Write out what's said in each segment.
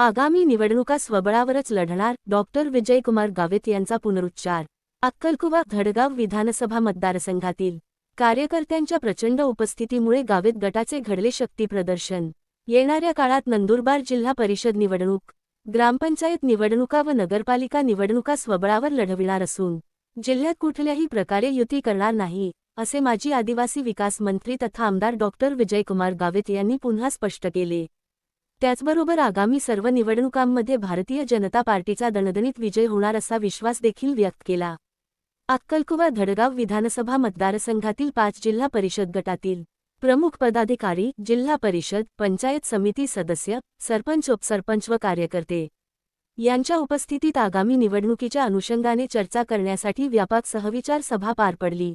आगामी निवडणुका स्वबळावरच लढणार डॉक्टर विजयकुमार गावित यांचा पुनरुच्चार. अक्कलकुवा धडगाव विधानसभा मतदारसंघातील कार्यकर्त्यांच्या प्रचंड उपस्थितीमुळे गावित गटाचे घडले शक्तीप्रदर्शन येणाऱ्या काळात नंदुरबार जिल्हा परिषद निवडणूक ग्रामपंचायत निवडणुका व नगरपालिका निवडणुका स्वबळावर लढविणार असून जिल्ह्यात कुठल्याही प्रकारे युती करणार नाही असे माजी आदिवासी विकास मंत्री तथा आमदार डॉक्टर विजयकुमार गावित यांनी पुन्हा स्पष्ट केले. त्याचबरोबर आगामी सर्व निवडणुकांमध्ये भारतीय जनता पार्टीचा दणदणीत विजय होणार असा विश्वास देखील व्यक्त केला. अक्कलकुवा धडगाव विधानसभा मतदारसंघातील पाच जिल्हा परिषद गटातील प्रमुख पदाधिकारी जिल्हा परिषद पंचायत समिती सदस्य सरपंच उपसरपंच व कार्यकर्ते यांच्या उपस्थितीत आगामी निवडणुकीच्या अनुषंगाने चर्चा करण्यासाठी व्यापक सहविचार सभा पार पडली.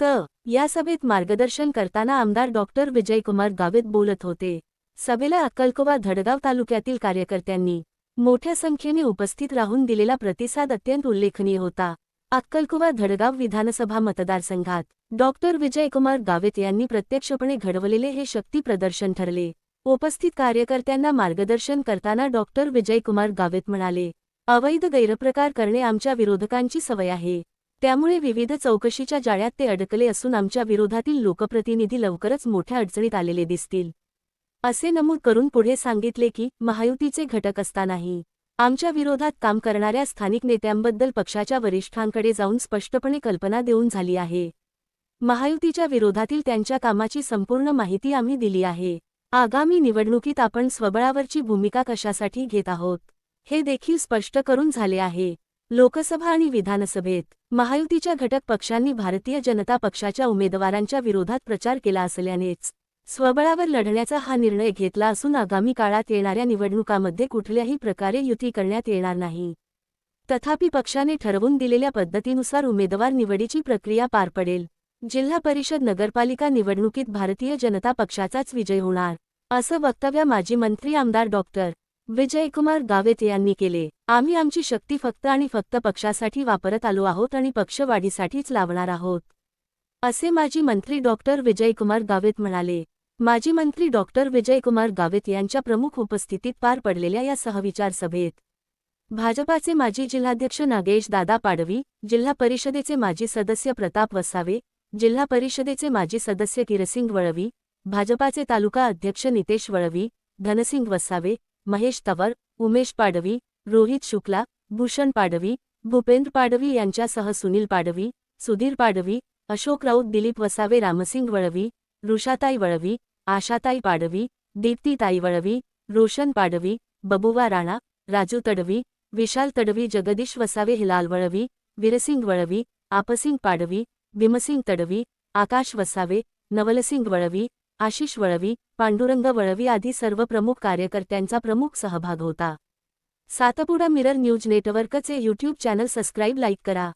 त. या सभेत मार्गदर्शन करताना आमदार डॉक्टर विजयकुमार गावित बोलत होते. सभेला अक्कलकोवा धडगाव तालुक्यातील कार्यकर्त्यांनी मोठ्या संख्येने उपस्थित राहून दिलेला प्रतिसाद अत्यंत उल्लेखनीय होता. अक्कलकुवा धडगाव विधानसभा मतदारसंघात डॉक्टर विजयकुमार गावित यांनी प्रत्यक्षपणे घडवलेले हे शक्ती प्रदर्शन ठरले. उपस्थित कार्यकर्त्यांना मार्गदर्शन करताना डॉक्टर विजयकुमार गावित म्हणाले अवैध गैरप्रकार करणे आमच्या विरोधकांची सवय आहे. त्यामुळे विविध चौकशीच्या जाळ्यात ते अडकले असून आमच्या विरोधातील लोकप्रतिनिधी लवकरच मोठ्या अडचणीत आलेले दिसतील. असे नमूद करून पुढे सांगितले की महायुतीचे घटक असतानाही आमच्या विरोधात काम करणाऱ्या स्थानिक नेत्यांबद्दल पक्षाच्या वरिष्ठांकडे जाऊन स्पष्टपणे कल्पना देऊन झाली आहे. महायुतीच्या विरोधातील त्यांच्या कामाची संपूर्ण माहिती आम्ही दिली आहे. आगामी निवडणुकीत आपण स्वबळावरची भूमिका कशासाठी घेत आहोत हे देखील स्पष्ट करून झाले आहे. लोकसभा आणि विधानसभेत महायुतीच्या घटक पक्षांनी भारतीय जनता पक्षाच्या उमेदवारांच्या विरोधात प्रचार केला असल्यानेच स्वबळावर लढण्याचा हा निर्णय घेतला असून आगामी काळात येणाऱ्या निवडणुकामध्ये कुठल्याही प्रकारे युती करण्यात येणार नाही. तथापि पक्षाने ठरवून दिलेल्या पद्धतीनुसार उमेदवार निवडीची प्रक्रिया पार पडेल. जिल्हा परिषद नगरपालिका निवडणुकीत भारतीय जनता पक्षाचाच विजय होणार असं वक्तव्य माजी मंत्री आमदार डॉक्टर विजयकुमार गावेत यांनी केले. आम्ही आमची शक्ती फक्त आणि फक्त पक्षासाठी वापरत आलो आहोत आणि पक्षवाढीसाठीच लावणार आहोत असे माजी मंत्री डॉक्टर विजयकुमार गावेत म्हणाले. माजी मंत्री डॉक्टर विजयकुमार गावित यांच्या प्रमुख उपस्थितीत पार पडलेल्या या सहविचार सभेत भाजपाचे माजी जिल्हाध्यक्ष नागेश दादा पाडवी जिल्हा परिषदेचे माजी सदस्य प्रताप वसावे जिल्हा परिषदेचे माजी सदस्य किरसिंग वळवी भाजपाचे तालुका अध्यक्ष नितेश वळवी धनसिंग वसावे महेश तवर उमेश पाडवी रोहित शुक्ला भूषण पाडवी भूपेंद्र पाडवी यांच्यासह सुनील पाडवी सुधीर पाडवी अशोक राऊत दिलीप वसावे रामसिंग वळवी ऋषाताई वळवी आशाताई पाडवी दीप्तीताई वळवी रोशन पाडवी बबुवा राणा राजू तडवी विशाल तडवी जगदीश वसावे हिलाल वळवी वीरसिंग वळवी आपसिंग पाडवी भीमसिंग तडवी आकाश वसावे नवलसिंग वळवी आशिष वळवी पांडुरंग वळवी आदी सर्व प्रमुख कार्यकर्त्यांचा प्रमुख सहभाग होता. सातपुडा मिरर न्यूज नेटवर्कचे यूट्यूब चॅनल सबस्क्राईब लाईक करा.